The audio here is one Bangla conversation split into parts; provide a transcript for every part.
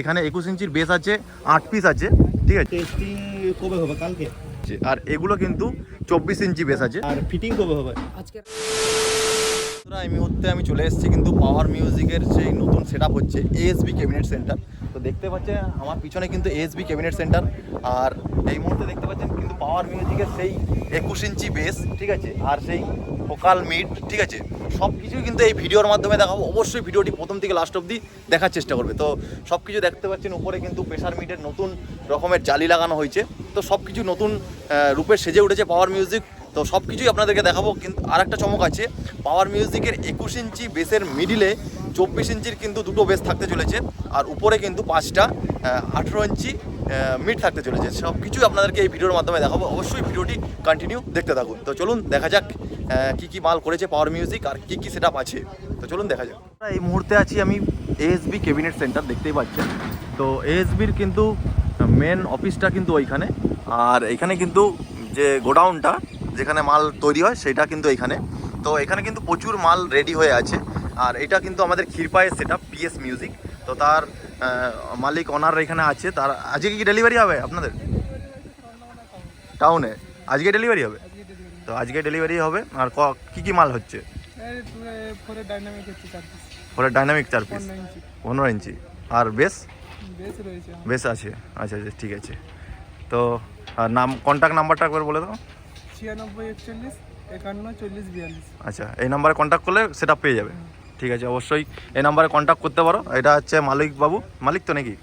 এখানে একুশ ইঞ্চির বেস আছে আট পিস আছে ঠিক আছে? টেস্টিং কবে হবে? কালকে? আর এগুলো কিন্তু চব্বিশ ইঞ্চি বেস আছে। আর ফিটিং কবে হবে? আজকে এই মুহূর্তে আমি চলে এসেছি, কিন্তু পাওয়ার মিউজিকের যে নতুন সেট হচ্ছে এএসবি ক্যাবিনেট সেন্টার তো দেখতে পাচ্ছেন, আমার পিছনে কিন্তু এএসবি ক্যাবিনেট সেন্টার আর এই মুহূর্তে দেখতে পাচ্ছেন কিন্তু পাওয়ার মিউজিকের সেই একুশ ইঞ্চি বেস ঠিক আছে? আর সেই ফোকাল মিট ঠিক আছে? সব কিছুই কিন্তু এই ভিডিওর মাধ্যমে দেখাবো। অবশ্যই ভিডিওটি প্রথম থেকে লাস্ট অবধি দেখার চেষ্টা করবে। তো সব কিছু দেখতে পাচ্ছেন, উপরে কিন্তু প্রেশার মিটের নতুন রকমের জালি লাগানো হয়েছে। তো সব কিছু নতুন রূপে সেজে উঠেছে পাওয়ার মিউজিক তো সব কিছুই আপনাদেরকে দেখাবো, কিন্তু আর একটা চমক আছে। পাওয়ার মিউজিকের একুশ ইঞ্চি বেসের মিডিলে চব্বিশ ইঞ্চির কিন্তু দুটো বেস থাকতে চলেছে, আর উপরে কিন্তু পাঁচটা আঠেরো ইঞ্চি মিড থাকতে চলেছে। সব কিছুই আপনাদেরকে এই ভিডিওর মাধ্যমে দেখাবো। অবশ্যই ভিডিওটি কন্টিনিউ দেখতে থাকুন। তো চলুন, দেখা যাক কি কি মাল করেছে পাওয়ার মিউজিক আর কি কি সেট আছে। তো চলুন, দেখা যাক। এই মুহূর্তে আছি আমি এএসবি ক্যাবিনেট সেন্টার দেখতেই পাচ্ছেন। তো এএসবির কিন্তু মেন অফিসটা কিন্তু ওইখানে। আর এখানে কিন্তু যে গোডাউনটা যেখানে মাল তৈরি হয়, সেটা কিন্তু এখানে। তো এখানে কিন্তু প্রচুর মাল রেডি হয়ে আছে। আর এটা কিন্তু আমাদের ক্ষীরপায়ের সেটা পিএস মিউজিক তো তার মালিক ওনার এখানে আছে। তার, আজকে কি ডেলিভারি হবে আপনাদের? টাউনে আজকে ডেলিভারি হবে? তো আজকে ডেলিভারি হবে। আর ক- কি কি মাল হচ্ছে? ফোরে ডাইনামিক চার পিস পনেরো ইঞ্চি। আর বেশ? বেশ আছে। আচ্ছা আচ্ছা ঠিক আছে। তো, আর নাম কন্ট্যাক্ট নাম্বারটা একবার বলে দাও। আচ্ছা এই নাম্বারে কন্ট্যাক্ট করলে সেটা পেয়ে যাবে। ঠিক আছে, অবশ্যই এই নাম্বারে কন্ট্যাক্ট করতে পারো। এটা হচ্ছে মালিক বাবু মালিক তো নাকি?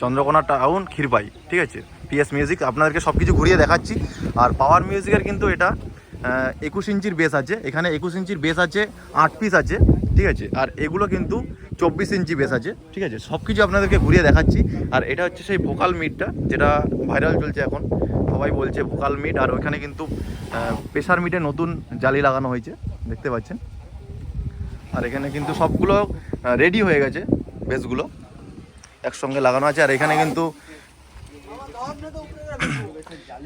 চন্দ্রকোনা টাউন ক্ষীরপাই ঠিক আছে পিএস মিউজিক আপনাদেরকে সব কিছু ঘুরিয়ে দেখাচ্ছি। আর পাওয়ার মিউজিকের কিন্তু এটা একুশ ইঞ্চির বেস আছে। এখানে একুশ ইঞ্চির বেস আছে, আট পিস আছে। ঠিক আছে, আর এগুলো কিন্তু চব্বিশ ইঞ্চি বেস আছে। ঠিক আছে সব কিছু আপনাদেরকে ঘুরিয়ে দেখাচ্ছি। আর এটা হচ্ছে সেই ভোকাল মিটটা যেটা ভাইরাল চলছে এখন। সবাই বলছে ভোকাল মিট, আর ওইখানে কিন্তু প্রেশার মিটে নতুন জালি লাগানো হয়েছে, দেখতে পাচ্ছেন। আর এখানে কিন্তু সবগুলো রেডি হয়ে গেছে বেসগুলো, একসঙ্গে লাগানো আছে। আর এখানে কিন্তু,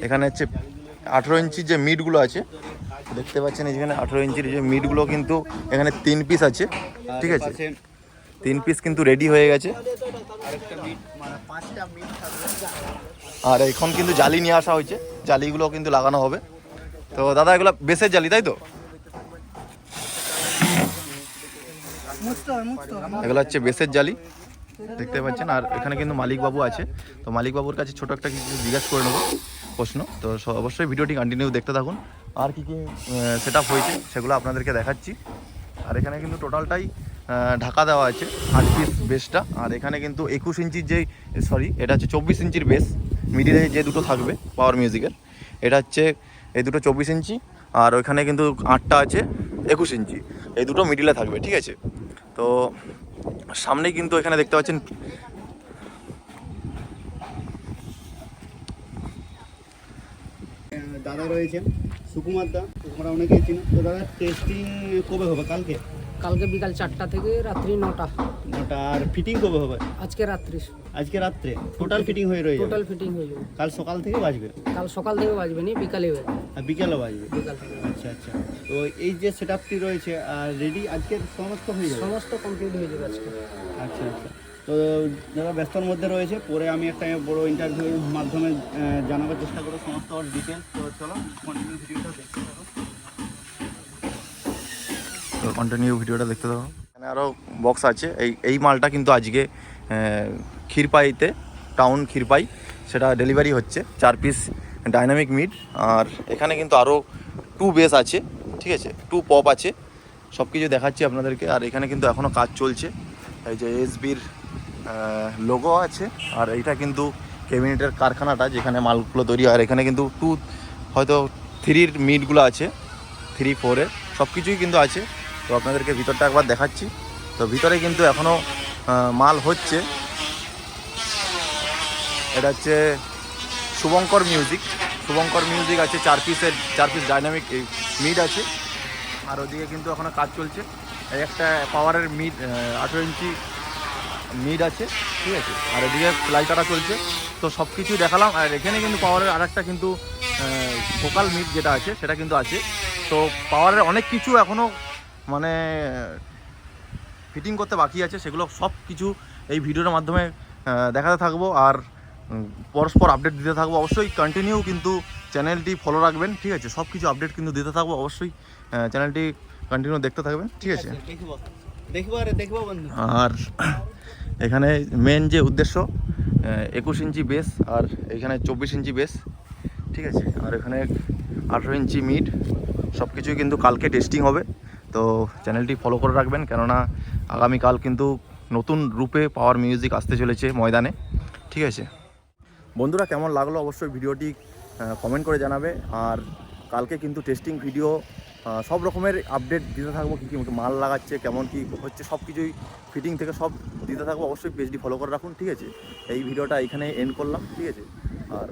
এখানে হচ্ছে আঠেরো ইঞ্চির যে মিটগুলো আছে, দেখতে পাচ্ছেন এখানে আঠেরো ইঞ্চির যে মিটগুলো কিন্তু এখানে তিন পিস আছে, ঠিক আছে? তিন পিস কিন্তু রেডি হয়ে গেছে। আর এখন কিন্তু জালি নিয়ে আসা হয়েছে। জালিগুলো কিন্তু লাগানো হবে। তো দাদা, এগুলো বেসের জালি, তাই তো? এগুলো হচ্ছে বেসের জালি, দেখতে পাচ্ছেন। আর এখানে কিন্তু মালিক বাবু আছে। তো মালিক বাবুর কাছে ছোট একটা কিছু জিজ্ঞাসা করে নেব প্রশ্ন। তো অবশ্যই ভিডিওটি কন্টিনিউ দেখতে থাকুন। আর কি কি সেট হয়েছে সেগুলো আপনাদেরকে দেখাচ্ছি। আর এখানে কিন্তু টোটালটাই ঢাকা দেওয়া আছে আট পিস বেসটা। আর এখানে কিন্তু একুশ ইঞ্চির যেই সরি এটা হচ্ছে চব্বিশ ইঞ্চির বেস। মিডিলে যে দুটো থাকবে পাওয়ার মিউজিকের এটা হচ্ছে এই দুটো চব্বিশ ইঞ্চি আর ওইখানে কিন্তু আটটা আছে একুশ ইঞ্চি, এই দুটো মিডিলে থাকবে, ঠিক আছে? তো সামনেই কিন্তু এখানে দেখতে পাচ্ছেন দাদা রয়েছেন, সুকুমার দা, তোমরা অনেকেই চিনো। তো দাদা টেস্টিং কবে হবে? কালকে? কালকে বিকাল চারটা থেকে রাত্রি নটা। নটা আর ফিটিং কবে হবে? আজকে রাত্রি। আজকে রাত্রে? টোটাল ফিটিং হয়ে রয়েছে টোটাল ফিটিং হয়ে যাবে। কাল সকাল থেকে বাজবে? কাল সকাল থেকে বাজবে নি বিকালে বাজবে। আর বিকেলে বাজবে? বিকাল থেকে। আচ্ছা আচ্ছা। তো এই যে সেটআপটি রয়েছে আর রেডি আজকে সমস্ত হয়ে যাবে? সমস্ত কমপ্লিট হয়ে যাবে আজকে। আচ্ছা আচ্ছা। তো যারা ব্যস্তর মধ্যে রয়েছে পরে আমি একটা বড় ইন্টারভিউর মাধ্যমে জানাবার চেষ্টা করব সমস্ত ডিটেলস তো চলো কন্টিনিউ ভিডিওটা দেখতে থাকো। কন্টিনিউ ভিডিওটা দেখতে দাও এখানে আরও বক্স আছে। এই এই মালটা কিন্তু আজকে ক্ষীরপাইতে টাউন ক্ষীরপাই, সেটা ডেলিভারি হচ্ছে। চার পিস ডাইনামিক মিট আর এখানে কিন্তু আরও টু বেস আছে, ঠিক আছে? টু পপ আছে। সব কিছু দেখাচ্ছি আপনাদেরকে। আর এখানে কিন্তু এখনও কাজ চলছে। এই যে এসবির লোগো আছে। আর এইটা কিন্তু ক্যাবিনেটের কারখানাটা, যেখানে মালগুলো তৈরি হয়। আর এখানে কিন্তু টু হয়তো থ্রির মিটগুলো আছে। থ্রি ফোরে সব কিছুই কিন্তু আছে। তো আপনাদেরকে ভিতরটা একবার দেখাচ্ছি। তো ভিতরে কিন্তু এখনও মাল হচ্ছে। এটা হচ্ছে শুভঙ্কর মিউজিক। শুভঙ্কর মিউজিক আছে, চার পিসের, চার পিস ডাইনামিক মিড আছে। আর ওদিকে কিন্তু এখনও কাজ চলছে। একটা পাওয়ারের মিড আঠেরো ইঞ্চি মিড আছে, ঠিক আছে? আর এদিকে ফ্লাই কাটা চলছে। তো সব কিছুই দেখালাম। আর এখানে কিন্তু পাওয়ারের আরেকটা কিন্তু ভোকাল মিড যেটা আছে, সেটা কিন্তু আছে। তো পাওয়ারের অনেক কিছু এখনও মানে ফিটিং করতে বাকি আছে সেগুলো সব কিছু এই ভিডিওর মাধ্যমে দেখাতে থাকব আর পরস্পর আপডেট দিতে থাকব। অবশ্যই কন্টিনিউ কিন্তু চ্যানেলটি ফলো রাখবেন ঠিক আছে? সব কিছু আপডেট কিন্তু দিতে থাকব অবশ্যই চ্যানেলটি কন্টিনিউ দেখতে থাকবেন ঠিক আছে? দেখব দেখব আরে দেখব আর এখানে মেন যে উদ্দেশ্য একুশ ইঞ্চি বেস আর এখানে চব্বিশ ইঞ্চি বেস ঠিক আছে? আর এখানে আঠেরো ইঞ্চি মিড সব কিছুই কিন্তু কালকে টেস্টিং হবে। তো চ্যানেলটি ফলো করে রাখবেন। কেননা আগামীকাল কিন্তু নতুন রূপে পাওয়ার মিউজিক আসতে চলেছে ময়দানে। ঠিক আছে? বন্ধুরা, কেমন লাগল অবশ্যই ভিডিওটি কমেন্ট করে জানাবে। আর কালকে কিন্তু টেস্টিং ভিডিও সব রকমের আপডেট দিতে থাকব। কী কী মাল লাগাচ্ছে, কেমন কী হচ্ছে, সব কিছুই ফিটিং থেকে সব দিতে থাকব। অবশ্যই পেজটি ফলো করে রাখুন, ঠিক আছে? এই ভিডিওটা এখানে এন্ড করলাম, ঠিক আছে? আর